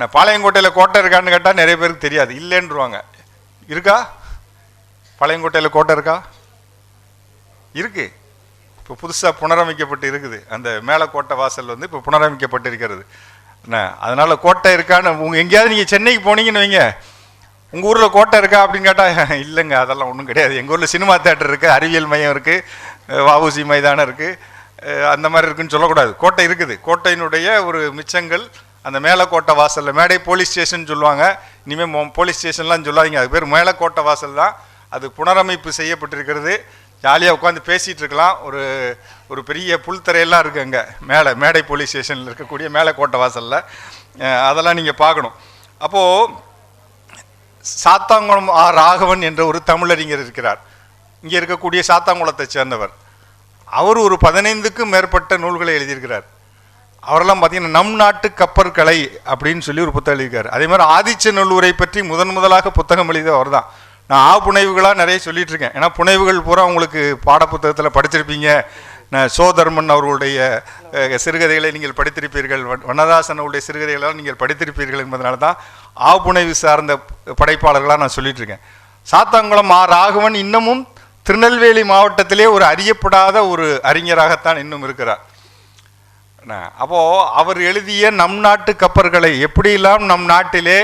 நான் பாளையங்கோட்டையில் கோட்டை இருக்கான்னு கேட்டால் நிறைய பேருக்கு தெரியாது. இல்லைன்றுவாங்க. இருக்கா? பாளையங்கோட்டையில் கோட்டை இருக்கா? இருக்கு. இப்போ புதுசாக புனரமைக்கப்பட்டு இருக்குது. அந்த மேலே கோட்டை வாசல் வந்து இப்போ புனரமைக்கப்பட்டு இருக்கிறது. என்ன? அதனால் கோட்டை இருக்கான்னு உங்கள் எங்கேயாவது நீங்கள் சென்னைக்கு போனீங்கன்னு வைங்க. உங்கள் ஊரில் கோட்டை இருக்கா அப்படின்னு கேட்டால் இல்லைங்க அதெல்லாம் ஒன்றும் கிடையாது. எங்கள் ஊரில் சினிமா தேட்டர் இருக்குது அறிவியல் மையம் இருக்குது வஉசி மைதானம் இருக்குது அந்த மாதிரி இருக்குன்னு சொல்லக்கூடாது. கோட்டை இருக்குது. கோட்டையினுடைய ஒரு மிச்சங்கள் அந்த மேலக்கோட்டை வாசலில் மேடை போலீஸ் ஸ்டேஷன் சொல்லுவாங்க. இனிமேல் போலீஸ் ஸ்டேஷன்லாம் சொல்லாதீங்க. அது பேர் மேலக்கோட்டை வாசல் தான். அது புனரமைப்பு செய்யப்பட்டிருக்கிறது. ஜாலியாக உட்காந்து பேசிகிட்டு இருக்கலாம். ஒரு ஒரு பெரிய புல்தரையெல்லாம் இருக்குது அங்கே. மேலே மேடை போலீஸ் ஸ்டேஷனில் இருக்கக்கூடிய மேலக்கோட்டை வாசலில். அதெல்லாம் நீங்கள் பார்க்கணும். அப்போது சாத்தாங்குளம் ஆ ராகவன் என்ற ஒரு தமிழறிஞர் இருக்கிறார். இங்கே இருக்கக்கூடிய சாத்தாங்குளத்தை சேர்ந்தவர். அவர் ஒரு பதினைந்துக்கும் மேற்பட்ட நூல்களை எழுதியிருக்கிறார். அவரெல்லாம் பார்த்தீங்கன்னா நம் நாட்டு கப்பற்கலை அப்படின்னு சொல்லி ஒரு புத்தகம் எழுதியிருக்காரு. அதே மாதிரி ஆதிச்சநல்லூரை பற்றி முதன் முதலாக புத்தகம் எழுதிய அவர் தான் நான் ஆ புனைவுகளாக நிறைய சொல்லிட்டு இருக்கேன் ஏன்னா புனைவுகள் பூரா உங்களுக்கு பாடப்புத்தகத்தில் படிச்சிருப்பீங்க. சோதர்மன் அவர்களுடைய சிறுகதைகளை நீங்கள் படித்திருப்பீர்கள். வ- வண்ணதாசன் அவருடைய சிறுகதைகளெல்லாம் நீங்கள் படித்திருப்பீர்கள் என்பதனால தான் ஆ புனைவு சார்ந்த படைப்பாளர்களாக நான் சொல்லிட்டு இருக்கேன் சாத்தாங்குளம் ஆ ராகவன் இன்னமும் திருநெல்வேலி மாவட்டத்திலே ஒரு அறியப்படாத ஒரு அறிஞராகத்தான் இன்னும் இருக்கிறார். அப்போது அவர் எழுதிய நம் நாட்டு கப்பர்களை எப்படியெல்லாம் நம் நாட்டிலே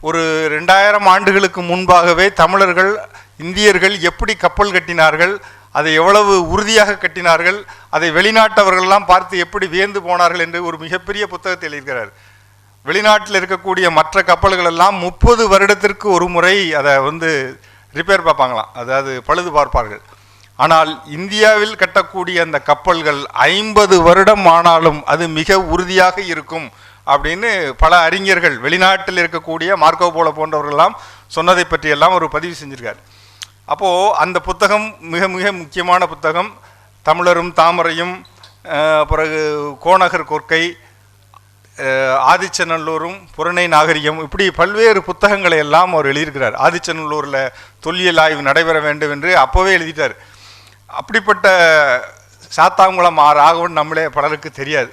ஒரு ரெண்டாயிரம் ஆண்டுகளுக்கு முன்பாகவே தமிழர்கள் இந்தியர்கள் எப்படி கப்பல் கட்டினார்கள் அதை எவ்வளவு உறுதியாக கட்டினார்கள் அதை வெளிநாட்டவர்கள்லாம் பார்த்து எப்படி வியந்து போனார்கள் என்று ஒரு மிகப்பெரிய புத்தகத்தை எழுதியிருக்கிறார் வெளிநாட்டில் இருக்கக்கூடிய மற்ற கப்பல்கள் எல்லாம் முப்பது வருடத்திற்கு ஒரு முறை அதை வந்து ரிப்பேர் பார்ப்பாங்களாம். அதாவது பழுது பார்ப்பார்கள். ஆனால் இந்தியாவில் கட்டக்கூடிய அந்த கப்பல்கள் ஐம்பது வருடம் ஆனாலும் அது மிக உறுதியாக இருக்கும் அப்படின்னு பல அறிஞர்கள் வெளிநாட்டில் இருக்கக்கூடிய மார்க்கோ போல போன்றவர்கள்லாம் சொன்னதை பற்றியெல்லாம் ஒரு பதிவு செஞ்சிருக்கார். அப்போது அந்த புத்தகம் மிக மிக முக்கியமான புத்தகம். தமிழரும் தாமரையும் பிறகு கோணகர் கொற்கை ஆதிச்சநல்லூரும் புறணை நாகரிகம் இப்படி பல்வேறு புத்தகங்களை எல்லாம் அவர் எழுதியிருக்கிறார். ஆதிச்சநல்லூரில் தொல்லியல் ஆய்வு நடைபெற வேண்டும் என்று அப்போவே எழுதிட்டார். அப்படிப்பட்ட சாத்தாங்குளம் ஆ ராகவன் நம்மளே பலருக்கு தெரியாது.